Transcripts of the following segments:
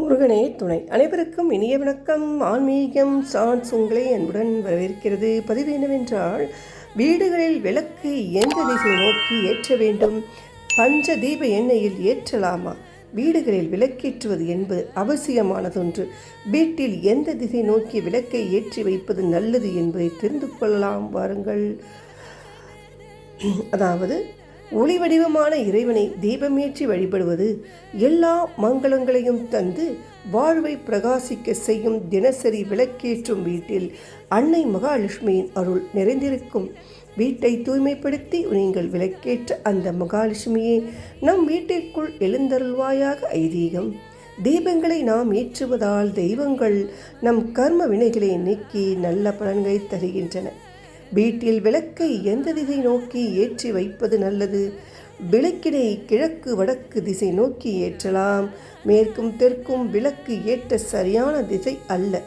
முருகனே துணை. அனைவருக்கும் இனிய வணக்கம். ஆன்மீகம் சான்ஸ் உங்களை அன்புடன் வரவேற்கிறது. பதிவு என்னவென்றால் வீடுகளில் விளக்கு எந்த திசை நோக்கி ஏற்ற வேண்டும்? பஞ்ச தீப எண்ணெயில் ஏற்றலாமா? வீடுகளில் விளக்கேற்றுவது என்பது அவசியமானதொன்று. வீட்டில் எந்த திசை நோக்கி விளக்கை ஏற்றி வைப்பது நல்லது என்பதை தெரிந்து கொள்ளலாம். வாருங்கள். அதாவது ஒளி வடிவமான இறைவனை தீபமேற்றி வழிபடுவது எல்லா மங்களங்களையும் தந்து வாழ்வை பிரகாசிக்க செய்யும் தினசரி விளக்கேற்றும் வீட்டில் அன்னை மகாலட்சுமியின் அருள் நிறைந்திருக்கும். வீட்டை தூய்மைப்படுத்தி நீங்கள் விளக்கேற்ற அந்த மகாலட்சுமியே நம் வீட்டிற்குள் எழுந்தருள்வாயாக ஐதீகம். தீபங்களை நாம் ஏற்றுவதால் தெய்வங்கள் நம் கர்ம வினைகளை நீக்கி நல்ல பலன்களை தருகின்றன. வீட்டில் விளக்கை எந்த திசை நோக்கி ஏற்றி வைப்பது நல்லது? விளக்கினை கிழக்கு வடக்கு திசை நோக்கி ஏற்றலாம். மேற்கும் தெற்கும் விளக்கு ஏற்ற சரியான திசை அல்ல.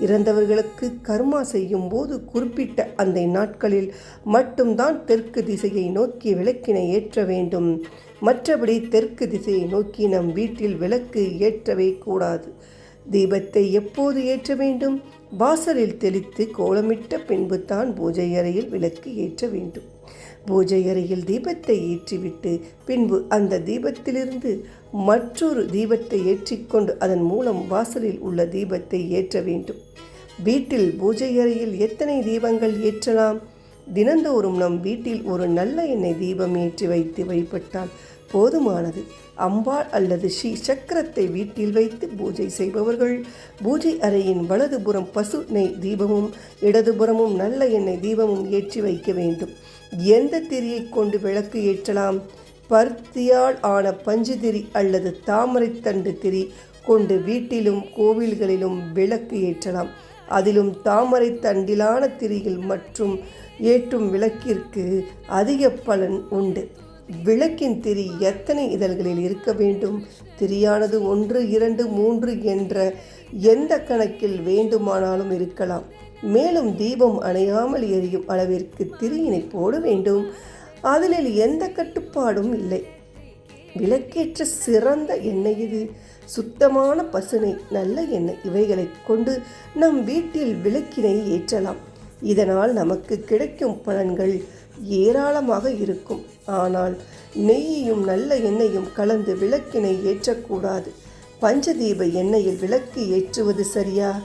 இறந்தவர்களுக்கு கர்மா செய்யும் போது குறிப்பிட்ட அந்த நாட்களில் மட்டும்தான் தெற்கு திசையை நோக்கி விளக்கினை ஏற்ற வேண்டும். மற்றபடி தெற்கு திசையை நோக்கி நம் வீட்டில் விளக்கு ஏற்றவே கூடாது. தீபத்தை எப்போது ஏற்ற வேண்டும்? வாசலில் தெளித்து கோலமிட்ட பின்பு தான் பூஜை அறையில் விளக்கு ஏற்ற வேண்டும். பூஜை அறையில் தீபத்தை ஏற்றிவிட்டு பின்பு அந்த தீபத்திலிருந்து மற்றொரு தீபத்தை ஏற்றிக்கொண்டு அதன் மூலம் வாசலில் உள்ள தீபத்தை ஏற்ற வேண்டும். வீட்டில் பூஜை அறையில் எத்தனை தீபங்கள் ஏற்றலாம்? தினந்தோறும் நம் வீட்டில் ஒரு நல்ல எண்ணெய் தீபம் ஏற்றி வைத்து வழிபட்டால் போதுமானது. அம்பாள் அல்லது ஸ்ரீ சக்கரத்தை வீட்டில் வைத்து பூஜை செய்பவர்கள் பூஜை அறையின் வலதுபுறம் பசு நெய் தீபமும் இடதுபுறமும் நல்ல எண்ணெய் தீபமும் ஏற்றி வைக்க வேண்டும். எந்த திரியை கொண்டு விளக்கு ஏற்றலாம்? பருத்தியால் ஆன பஞ்சு திரி அல்லது தாமரைத்தண்டு திரி கொண்டு வீட்டிலும் கோவில்களிலும் விளக்கு ஏற்றலாம். அதிலும் தாமரை தண்டிலான திரியில் மற்றும் ஏற்றும் விளக்கிற்கு அதிக பலன் உண்டு. விளக்கின் திரி எத்தனை இதழ்களில் இருக்க வேண்டும்? திரியானது ஒன்று இரண்டு மூன்று என்ற எந்த கணக்கில் வேண்டுமானாலும் இருக்கலாம். மேலும் தீபம் அணையாமல் எரியும் அளவிற்கு திரியினை போட வேண்டும். அதில் எந்த கட்டுப்பாடும் இல்லை. விளக்கேற்ற சிறந்த எண்ணெய் இது. சுத்தமான பசுனை நல்ல எண்ணெய் இவைகளை கொண்டு நம் வீட்டில் விளக்கினை ஏற்றலாம். இதனால் நமக்கு கிடைக்கும் பலன்கள் ஏராளமாக இருக்கும். ஆனால் நெய்யையும் நல்ல எண்ணெயும் கலந்து விளக்கினை ஏற்றக்கூடாது. பஞ்சதீப எண்ணெயில் விளக்கு ஏற்றுவது சரியா?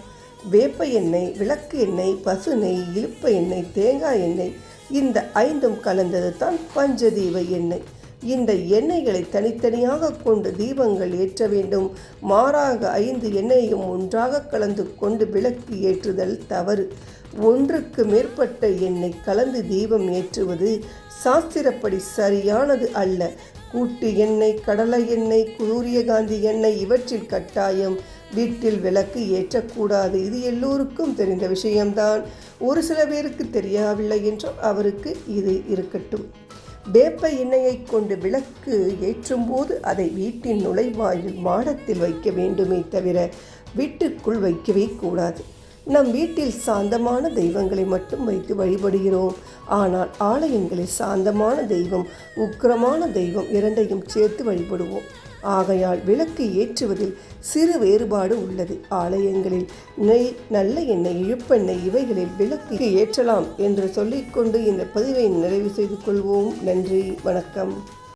வேப்ப எண்ணெய் விளக்கு எண்ணெய் பசு நெய் இழுப்ப எண்ணெய் தேங்காய் எண்ணெய் இந்த ஐந்தும் கலந்தது தான் பஞ்சதீப எண்ணெய். இந்த எண்ணெய்களை தனித்தனியாக கொண்டு தீபங்கள் ஏற்ற வேண்டும். மாறாக ஐந்து எண்ணெயையும் ஒன்றாக கலந்து கொண்டு விளக்கு ஏற்றுதல் தவறு. ஒன்றுக்கு மேற்பட்ட எண்ணெய் கலந்து தீபம் ஏற்றுவது சாஸ்திரப்படி சரியானது அல்ல. கூட்டு எண்ணெய் கடலை எண்ணெய் சூரியகாந்தி எண்ணெய் இவற்றில் கட்டாயம். வீட்டில் விளக்கு ஏற்றக்கூடாது. இது எல்லோருக்கும் தெரிந்த விஷயம்தான். ஒரு சில பேருக்கு தெரியவில்லை என்றும் அவருக்கு இது இருக்கட்டும். வேப்ப இணையை கொண்டு விளக்கு ஏற்றும்போது அதை வீட்டின் நுழைவாயில் மாடத்தில் வைக்க வேண்டுமே தவிர வீட்டுக்குள் வைக்கவே கூடாது. நம் வீட்டில் சாந்தமான தெய்வங்களை மட்டும் வைத்து வழிபடுகிறோம். ஆனால் ஆலயங்களில் சாந்தமான தெய்வம் உக்கிரமான தெய்வம் இரண்டையும் சேர்த்து வழிபடுவோம். ஆகையால் விளக்கு ஏற்றுவதில் சிறு வேறுபாடு உள்ளது. ஆலயங்களில் நெய் நல்ல எண்ணெய் இழுப்பெண்ணெய் இவைகளில் விளக்கு ஏற்றலாம் என்று சொல்லிக்கொண்டு இந்த பதிவை நிறைவு செய்து கொள்வோம். நன்றி வணக்கம்.